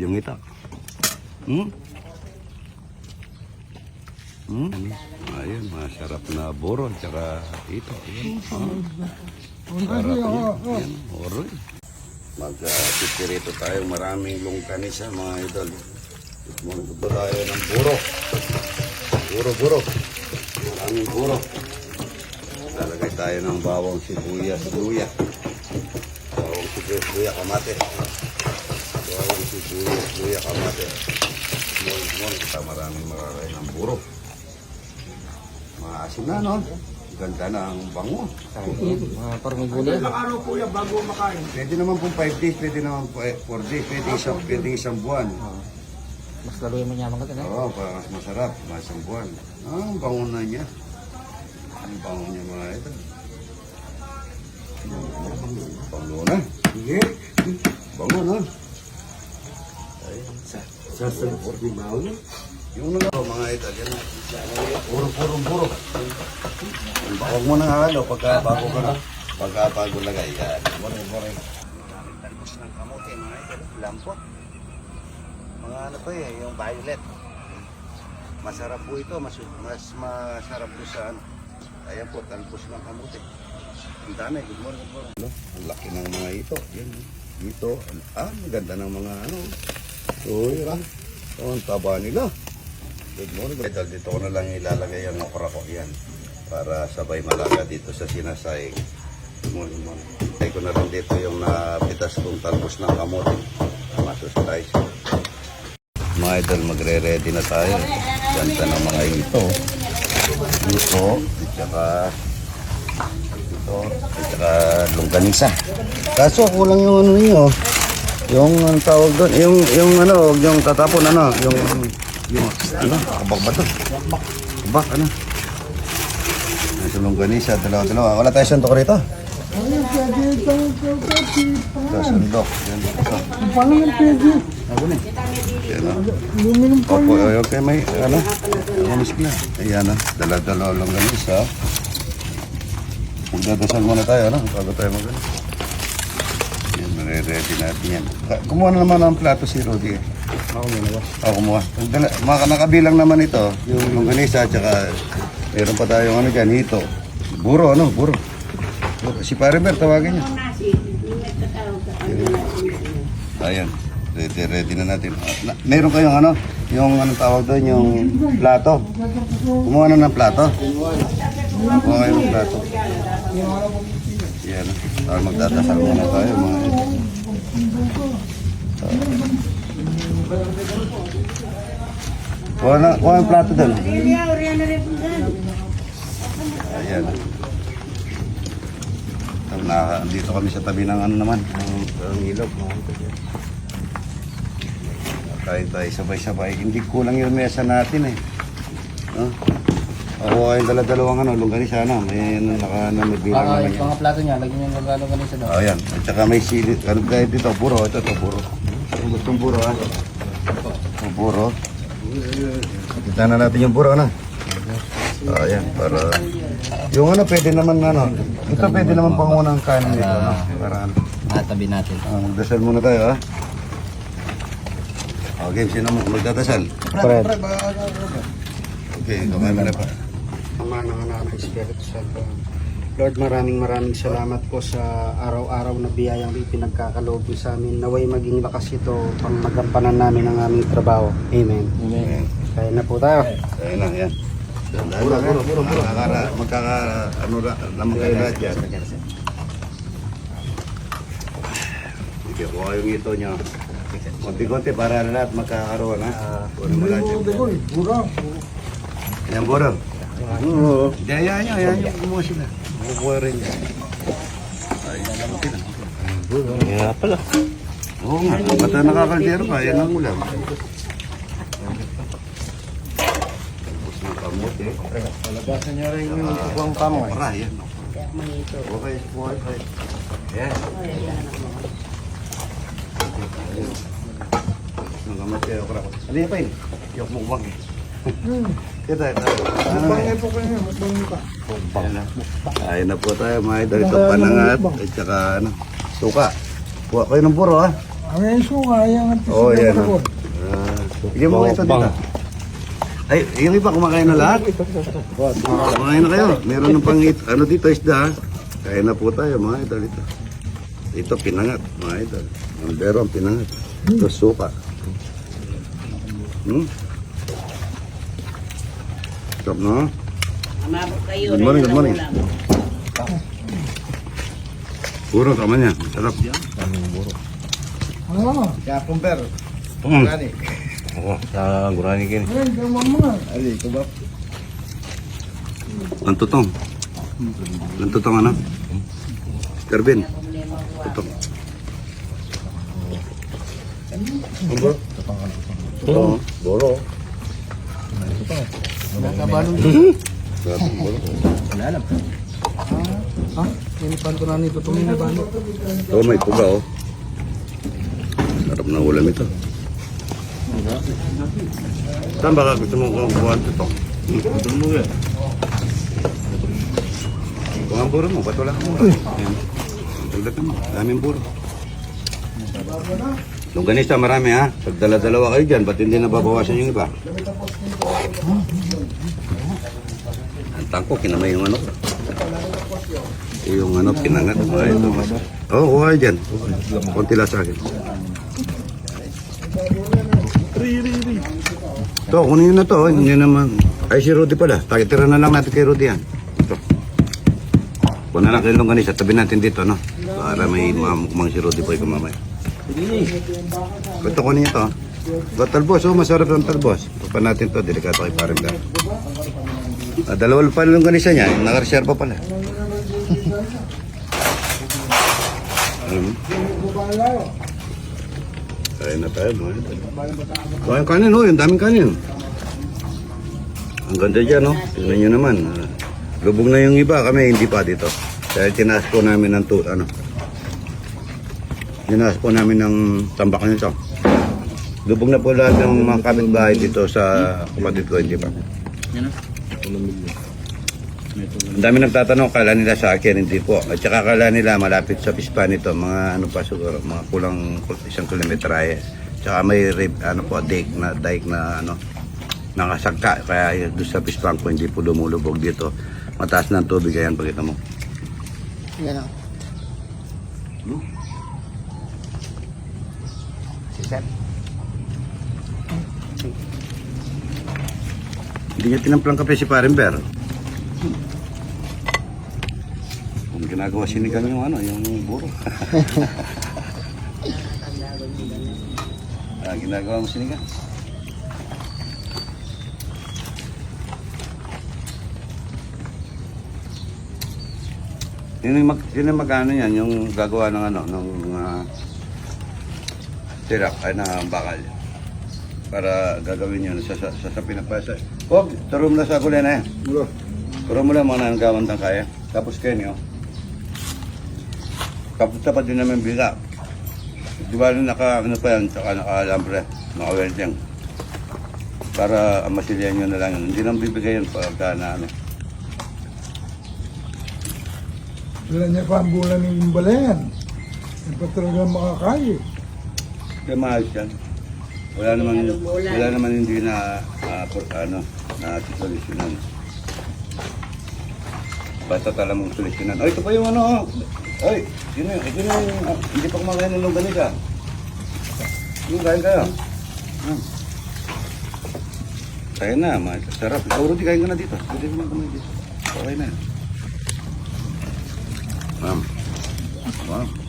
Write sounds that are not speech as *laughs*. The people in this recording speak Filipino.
Yung ito. Hmm? Hmm? Ayun, masarap na buro. Tsaka ito. Ayan. Ah. Sarap yan. Ayan, oroy. Magkakipirito tayo. Maraming lungkanisa mga idol. Magkakipirito tayo ng buro. Buro, buro. Maraming buro. Lalagay tayo ng bawang sibuyas, luya. Bawang sibuyas, luya, kamate. Bawang sibuyas, luya, kamate. Small, small. Maraming makakain ng buro. Maasim na, no? Ganda na ang bango. Mga parang gulo. Pwede naman pong 5 days, pwede naman 4 days, pwede isang, pwede isang buwan. Mas lalo yung manyaman ka na. Oo, para mas masarap, mas isang buwan. Ah, ang bango na niya. Ang bango niya mga ito. Bango na. Sige. Bango na. Sasalpot ni Bao. Yung mga mga ito, yan. Puro, puro, puro. Huwag mo nang halo pagka bago ka na. Pagka bago lagay. Yan. Morning, morning. Talbos ng kamote, mga ito. Lampot. Mga ano to eh, yung violet. Masarap po ito. Mas, mas masarap po sa ano. Ayan po, talbos ng kamote. Ang dami. Good morning, good morning. Ano? Ang laki ng mga ito. Yan. Dito. Ah, ang ganda ng mga ano. Uy, ah. Oh, ang taba nila. Good morning. Idol, dito ko na lang ilalagay ang okra ko. Yan. Para sabay malaga dito sa sinasay. Good morning, morning. Ilagay ko na rin dito yung napitas kong talbos ng kamote. Masusutay siya. Mga idol, magre-ready na tayo. Ganda ng mga ito. Ito, at saka ito, at saka longganisa. Kaso kulang yung ano niyo. Yung ang tawag doon, yung yung ano, huwag yung tatapon ano, yung yung ano, kabak ba to? Kabak ano? Nasa longganisa, dalawa-dalawa. Wala tayo sandok rito. Ito, sandok. Yan, ito. Ako na. Yan o. Opo, ay, okay, may ano? Mamis na. Ayan o. Dala-dala lang lang isa. Magdadasal muna tayo, ano? Bago tayo mag ano. Yan, nare-ready natin yan. Kumuha na naman ng plato si Rudy. eh. Ako may nawas. Ako kumuha. Dala, mga nakabilang naman ito. Yung longganisa, tsaka meron pa tayong ano dyan, hito. Buro, ano? Buro. Buro. Si Parimer, tawagin niya. Ayan. Ready, ready na natin. Na, meron kayong ano? Yung anong tawag doon? Yung plato. Kumuha na ng plato. Kumuha kayo ng plato. Yan. Para magdadasal muna tayo. Mga ito. Kuha na, kuha ng plato doon. Ayan. Ito, na, dito kami sa tabi ng ano naman, ng, ng ilog. Kain tayo sabay-sabay. Hindi kulang yung mesa natin eh. No? Ako ay dala-dalawang ano, lunggan sana. May ano, naka, ano, may bilang Baka naman yung yan. mga plato niya, lagyan niya ng regalo ganito daw. Oh, yan. At saka may sili. Ano kahit dito? Buro. Ito, ito, buro. Ang gustong buro, ha? Ang buro. Kita na natin yung buro, ano? Oh, yan. Para... Yung ano, pwede naman, ano? Ito pwede naman pangunang kanin dito, ano? Para, ano? Matabi natin. Ah, magdasal muna tayo, ha? Okay, sino mo magdadasal? Fred. Okay, kumain mo na pa. Ama ng anak ng Espiritu Santo. Lord, maraming maraming salamat po sa araw-araw na biyayang ipinagkakaloob mo sa amin. Naway maging lakas ito pang magampanan namin ang aming trabaho. Amen. Amen. Kaya na po tayo. Ayun na, yan. Buro, buro, buro, buro. Magkaka, magkaka, ano na, naman kayo lahat yan. Sige, kuha yung ito nyo. Konti-konti para na lahat magkakaroon, ha? Kunin mo lahat yan. Yan, buro. Oo. Yan, yan, yan, yan. Yung kumuha sila. Kukuha rin yan. Ay, yan sila. Kaya pala. Oo nga, bata nakakaldero ka, yan ang ulam. Kamote. Palabasan niyo rin yung ibang kamo eh. Para, yan. Okay, okay, okay. Yes. Ang kamat kayo, kura ko. Ano yan pa yun? Yok mukbang eh. Kita, kita. Mukbang eh po kayo, mukbang ka. Mukbang na. Ayun na po tayo, mga idol. Ito panangat, at saka ano, suka. Kuha kayo ng puro, ha? Ang yung suka, yung artista Oo, oh, na yan. ako. Ah, Bigyan mo ito dito. Ay, yung iba kumakain na lahat. Kumain na kayo. Meron ng pang ano dito isda. ha? Kain na po tayo mga idol ito. Ito pinangat mga idol. Ang bero ang pinangat. Ito suka. Hmm? Stop no? Umabot kayo. Good morning, rin good morning. ng ulam. Puro tama niya. Sarap. Oo. Kaya pumper. Mm. Gani. Oo, sa gurani kin. Ayun, gawa mo nga. Ali, kubap. Ang tutong. Ang tutong ano? Kervin. Tutong. Ang bro? Boro. Nakabalong. Sarap ang boro. Wala alam. Ha? Pinipan ko na nito tumingin ba? Ito may puga oh. Sarap na ulam ito. Saan baka gusto mo kung kuha ito to? Ito mo yan. Kuha ang buro mo, ba't wala kang buro? Dagdagan mo, daming buro. Nung ganista marami ha, pag dala-dalawa kayo dyan, ba't hindi nababawasan yung iba? Ang tangko, kinamay yung ano. Yung ano, pinangat. mga ito. Oo, oh, kayo dyan. Konti lang sa akin. Ito, kunin nyo na to. oh. Hindi naman. Ay, si Rudy pala. Takitira na lang natin kay Rudy yan. Ito. Kuha na lang kayo nung ganisa. Tabi natin dito, no? Para may mamukmang si Rudy po yung. Ito, kunin nyo to. Ito, talbos. Oh, masarap ang talbos. Papa natin to. Delikado kay parang ka. Ah, dalawa pa lang ganisa niya. Nakareserva pala. Hmm. Kain na tayo, ito. Kain kanin, oh, yung daming kanin. Ang ganda dyan, no? Tingnan nyo naman. ah, lubog na yung iba, kami hindi pa dito. Dahil tinaas po namin ng tu, ano. Tinaas po namin ng tambak nito. Lubog na po lahat ng mga kapitbahay dito sa kapatid ko, hindi pa. Ang dami nagtatanong, kala nila sa akin, hindi po. At saka kala nila malapit sa Pispan ito, mga ano pa siguro, mga kulang isang kilometrahe. Tsaka may rib, ano po, dike na, dike na ano, nakasangka. Kaya doon sa Pispan po, hindi po lumulubog dito. Mataas na ang tubig, ayan, pakita mo. Yan o. Hindi niya tinamplang kape si Parimber. Kung ginagawa sinigang yung ano, yung buro. *laughs* ah, ginagawa mo sinigang. Sino yung mag, sino yung mag-ano yan, yung gagawa ng ano, ng mga tirak, ay na bakal. Para gagawin yun sa, sa, sa, sa pinapasa. Huwag, turo mo na sa kulay na yan. Turo mo lang mga nanggawan tang kaya. Tapos kayo niyo. Tapos tapat din naman bila. Di ba naka, ano pa yan, saka naka-alambre, naka-welding. Para uh, masilyan nyo na lang yun. Hindi nang bibigay yun pagka na ano. Wala niya pa ang bulan ng balayan. Hindi pa talaga makakayo. Kaya maayos yan. Wala naman, wala naman hindi na, uh, ano, na solusyonan. Basta tala mong solusyonan. Ay, ito pa yung ano, oh. Ay, sino yun? Sino yung, ah, hindi pa kumakain ng longganisa? Yung kain kayo. Hmm. Kaya na, masarap. Ikaw, Rudy, kain ka na dito. Pwede mo kumain dito. Okay na. Ma'am. Wow.